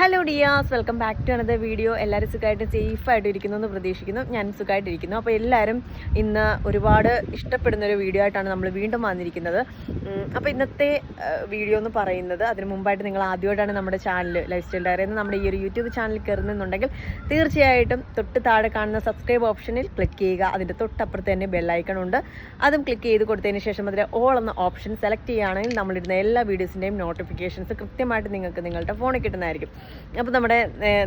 Hello dears welcome back to another video എല്ലാവരും സുഖമായിട്ട് സേഫായിട്ട് ഇരിക്കുന്നു എന്ന് പ്രതീക്ഷിക്കുന്നു. ഞാൻ സുഖമായിട്ടിരിക്കുന്നു. അപ്പോൾ എല്ലാവരും ഇന്ന് ഒരുപാട് ഇഷ്ടപ്പെടുന്ന ഒരു വീഡിയോ ആയിട്ടാണ് നമ്മൾ വീണ്ടും വന്നിരിക്കുന്നത്. അപ്പോൾ ഇന്നത്തെ വീഡിയോ എന്ന് പറയുന്നത് അതിന് മുമ്പായിട്ട് നിങ്ങൾ ആദ്യമായിട്ടാണ് നമ്മുടെ ചാനൽ ലൈഫ് സ്റ്റൈൽ ഡയറി എന്ന് നമ്മുടെ ഈ ഒരു യൂട്യൂബ് ചാനൽ കയറുന്നുണ്ടെങ്കിൽ തീർച്ചയായിട്ടും തൊട്ട് താഴെ കാണുന്ന സബ്സ്ക്രൈബ് ഓപ്ഷനിൽ ക്ലിക്ക് ചെയ്യുക. അതിന്റെ തൊട്ടപ്പുറത്ത് തന്നെ ബെല്ലൈക്കൺ ഉണ്ട്. അതും ക്ലിക്ക് ചെയ്ത് കൊടുത്തതിന് ശേഷം അതിൽ ഓൾ എന്ന ഓപ്ഷൻ സെലക്ട് ചെയ്യുകയാണെങ്കിൽ നമ്മളിടുന്ന എല്ലാ വീഡിയോസിന്റെയും നോട്ടിഫിക്കേഷൻസ് കൃത്യമായിട്ട് നിങ്ങൾക്ക് നിങ്ങളുടെ ഫോണിൽ കിട്ടുന്നതായിരിക്കും. അപ്പോൾ നമ്മുടെ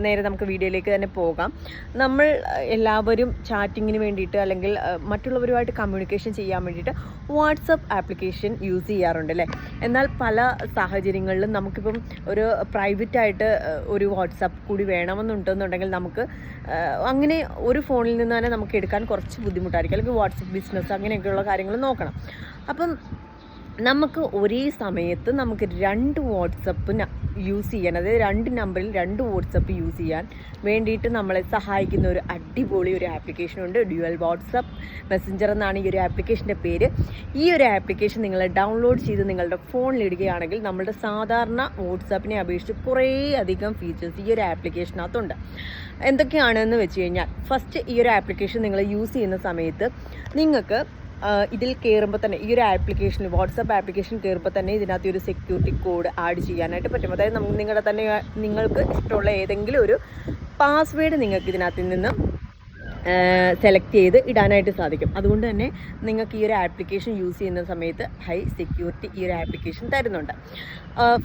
നേരെ നമുക്ക് വീഡിയോയിലേക്ക് തന്നെ പോകാം. നമ്മൾ എല്ലാവരും ചാറ്റിങ്ങിന് വേണ്ടിയിട്ട് അല്ലെങ്കിൽ മറ്റുള്ളവരുമായിട്ട് കമ്മ്യൂണിക്കേഷൻ ചെയ്യാൻ വേണ്ടിയിട്ട് വാട്സപ്പ് ആപ്ലിക്കേഷൻ യൂസ് ചെയ്യാറുണ്ട് അല്ലേ? എന്നാൽ പല സാഹചര്യങ്ങളിലും നമുക്കിപ്പം ഒരു പ്രൈവറ്റ് ആയിട്ട് ഒരു വാട്സപ്പ് കൂടി വേണമെന്നുണ്ടെന്നുണ്ടെങ്കിൽ നമുക്ക് അങ്ങനെ ഒരു ഫോണിൽ നിന്ന് തന്നെ നമുക്ക് എടുക്കാൻ കുറച്ച് ബുദ്ധിമുട്ടായിരിക്കും. അല്ലെങ്കിൽ വാട്സപ്പ് ബിസിനസ് അങ്ങനെയൊക്കെയുള്ള കാര്യങ്ങൾ നോക്കണം. അപ്പം നമുക്ക് ഒരേ സമയത്ത് നമുക്ക് രണ്ട് വാട്സപ്പ് യൂസ് ചെയ്യാൻ അതായത് രണ്ട് നമ്പറിൽ രണ്ട് വാട്സപ്പ് യൂസ് ചെയ്യാൻ വേണ്ടിയിട്ട് നമ്മളെ സഹായിക്കുന്ന ഒരു അടിപൊളി ഒരു ആപ്ലിക്കേഷൻ ഉണ്ട്. ഡ്യുവൽ വാട്സപ്പ് മെസ്സഞ്ചർ എന്നാണ് ഈ ഒരു ആപ്ലിക്കേഷന്റെ പേര്. ഈ ഒരു ആപ്ലിക്കേഷൻ നിങ്ങൾ ഡൗൺലോഡ് ചെയ്ത് നിങ്ങളുടെ ഫോണിൽ ഇടുകയാണെങ്കിൽ നമ്മുടെ സാധാരണ വാട്സാപ്പിനെ അപേക്ഷിച്ച് കുറേ അധികം ഫീച്ചേഴ്സ് ഈ ഒരു ആപ്ലിക്കേഷനകത്തുണ്ട് എന്തൊക്കെയാണെന്ന് വെച്ച് കഴിഞ്ഞാൽ ഫസ്റ്റ് ഈ ഒരു ആപ്ലിക്കേഷൻ നിങ്ങൾ യൂസ് ചെയ്യുന്ന സമയത്ത് നിങ്ങൾക്ക് ഇതിൽ കയറുമ്പോൾ തന്നെ ഈ ഒരു ആപ്ലിക്കേഷൻ വാട്സപ്പ് ആപ്ലിക്കേഷൻ കയറുമ്പോൾ തന്നെ ഇതിനകത്ത് ഒരു സെക്യൂരിറ്റി കോഡ് ആഡ് ചെയ്യാനായിട്ട് പറ്റും. അതായത് നിങ്ങളുടെ തന്നെ നിങ്ങൾക്ക് ഇഷ്ടമുള്ള ഏതെങ്കിലും ഒരു പാസ്വേഡ് നിങ്ങൾക്ക് ഇതിനകത്ത് നിന്ന് സെലക്ട് ചെയ്ത് ഇടാനായിട്ട് സാധിക്കും. അതുകൊണ്ട് തന്നെ നിങ്ങൾക്ക് ഈ ഒരു ആപ്ലിക്കേഷൻ യൂസ് ചെയ്യുന്ന സമയത്ത് ഹൈ സെക്യൂരിറ്റി ഈ ഒരു ആപ്ലിക്കേഷൻ തരുന്നുണ്ട്.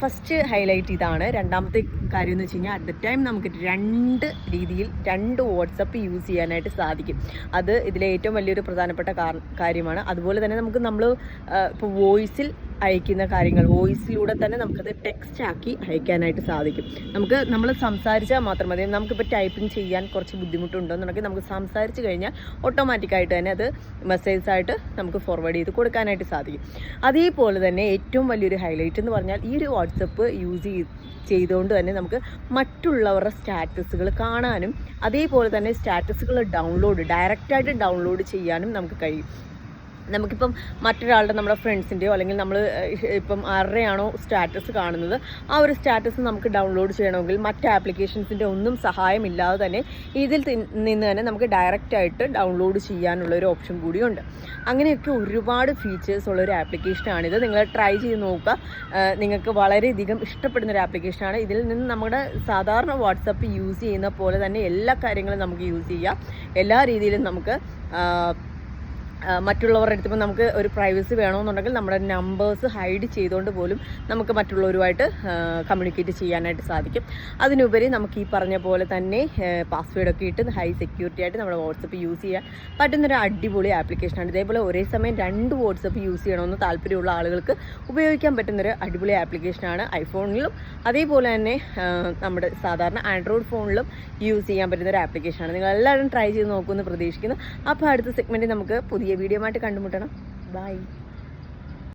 ഫസ്റ്റ് ഹൈലൈറ്റ് ഇതാണ്. രണ്ടാമത്തെ കാര്യം എന്ന് വെച്ച് കഴിഞ്ഞാൽ അറ്റ് ദ ടൈം നമുക്ക് രണ്ട് രീതിയിൽ രണ്ട് വാട്സപ്പ് യൂസ് ചെയ്യാനായിട്ട് സാധിക്കും. അത് ഇതിലെ ഏറ്റവും വലിയൊരു പ്രധാനപ്പെട്ട കാര്യമാണ്. അതുപോലെ തന്നെ നമുക്ക് നമ്മൾ ഇപ്പോൾ വോയിസിൽ അയക്കുന്ന കാര്യങ്ങൾ വോയിസിലൂടെ തന്നെ നമുക്കത് ടെക്സ്റ്റ് ആക്കി അയക്കാനായിട്ട് സാധിക്കും. നമുക്ക് നമ്മൾ സംസാരിച്ചാൽ മാത്രം മതി. നമുക്കിപ്പോൾ ടൈപ്പിംഗ് ചെയ്യാൻ കുറച്ച് ബുദ്ധിമുട്ടുണ്ടോയെന്നുണ്ടെങ്കിൽ നമുക്ക് സംസാരിച്ച് കഴിഞ്ഞാൽ ഓട്ടോമാറ്റിക്കായിട്ട് തന്നെ അത് മെസ്സേജായിട്ട് നമുക്ക് ഫോർവേഡ് ചെയ്ത് കൊടുക്കാനായിട്ട് സാധിക്കും. അതേപോലെ തന്നെ ഏറ്റവും വലിയൊരു ഹൈലൈറ്റ് എന്ന് പറഞ്ഞാൽ ഈ ഒരു വാട്സപ്പ് യൂസ് ചെയ്ത് ചെയ്തുകൊണ്ട് തന്നെ നമുക്ക് മറ്റുള്ളവരുടെ സ്റ്റാറ്റസുകൾ കാണാനും അതേപോലെ തന്നെ സ്റ്റാറ്റസുകൾ ഡൗൺലോഡ് ഡയറക്റ്റായിട്ട് ഡൗൺലോഡ് ചെയ്യാനും നമുക്ക് കഴിയും. നമുക്കിപ്പം മറ്റൊരാളുടെ നമ്മുടെ ഫ്രണ്ട്സിന്റെയോ അല്ലെങ്കിൽ നമ്മൾ ഇപ്പം ആരുടെയാണോ സ്റ്റാറ്റസ് കാണുന്നത് ആ ഒരു സ്റ്റാറ്റസ് നമുക്ക് ഡൗൺലോഡ് ചെയ്യണമെങ്കിൽ മറ്റ് ആപ്ലിക്കേഷൻസിന്റെ ഒന്നും സഹായമില്ലാതെ തന്നെ ഇതിൽ നിന്ന് തന്നെ നമുക്ക് ഡയറക്റ്റായിട്ട് ഡൗൺലോഡ് ചെയ്യാനുള്ള ഒരു ഓപ്ഷൻ കൂടിയുണ്ട്. അങ്ങനെയൊക്കെ ഒരുപാട് ഫീച്ചേഴ്സ് ഉള്ള ഒരു ആപ്ലിക്കേഷനാണിത് നിങ്ങൾ ട്രൈ ചെയ്ത് നോക്കുക. നിങ്ങൾക്ക് വളരെയധികം ഇഷ്ടപ്പെടുന്ന ഒരു ആപ്ലിക്കേഷനാണ് ഇതിൽ നിന്ന് നമ്മുടെ സാധാരണ വാട്സപ്പ് യൂസ് ചെയ്യുന്ന പോലെ തന്നെ എല്ലാ കാര്യങ്ങളും നമുക്ക് യൂസ് ചെയ്യാം. എല്ലാ രീതിയിലും നമുക്ക് മറ്റുള്ളവരുടെ അടുത്ത് നമുക്ക് ഒരു പ്രൈവസി വേണമെന്നുണ്ടെങ്കിൽ നമ്മുടെ നമ്പേഴ്സ് ഹൈഡ് ചെയ്തുകൊണ്ട് പോലും നമുക്ക് മറ്റുള്ളവരുമായിട്ട് കമ്മ്യൂണിക്കേറ്റ് ചെയ്യാനായിട്ട് സാധിക്കും. അതിനുപരി നമുക്ക് ഈ പറഞ്ഞ പോലെ തന്നെ പാസ്വേഡൊക്കെ ഇട്ട് ഹൈ സെക്യൂരിറ്റി ആയിട്ട് നമ്മുടെ വാട്സപ്പ് യൂസ് ചെയ്യാൻ പറ്റുന്നൊരു അടിപൊളി ആപ്ലിക്കേഷനാണ് ഇതേപോലെ ഒരേ സമയം രണ്ട് വാട്സപ്പ് യൂസ് ചെയ്യണമെന്ന് താല്പര്യമുള്ള ആളുകൾക്ക് ഉപയോഗിക്കാൻ പറ്റുന്നൊരു അടിപൊളി ആപ്ലിക്കേഷനാണ് ഐഫോണിലും അതേപോലെ തന്നെ നമ്മുടെ സാധാരണ ആൻഡ്രോയിഡ് ഫോണിലും യൂസ് ചെയ്യാൻ പറ്റുന്ന ഒരു ആപ്ലിക്കേഷനാണ് നിങ്ങൾ എല്ലാവരും ട്രൈ ചെയ്ത് നോക്കുമെന്ന് പ്രതീക്ഷിക്കുന്നു. അപ്പോൾ അടുത്ത സെഗ്മെന്റിൽ നമുക്ക് പുതിയ വീഡിയോ ആയിട്ട് കണ്ടുമുട്ടണം. ബൈ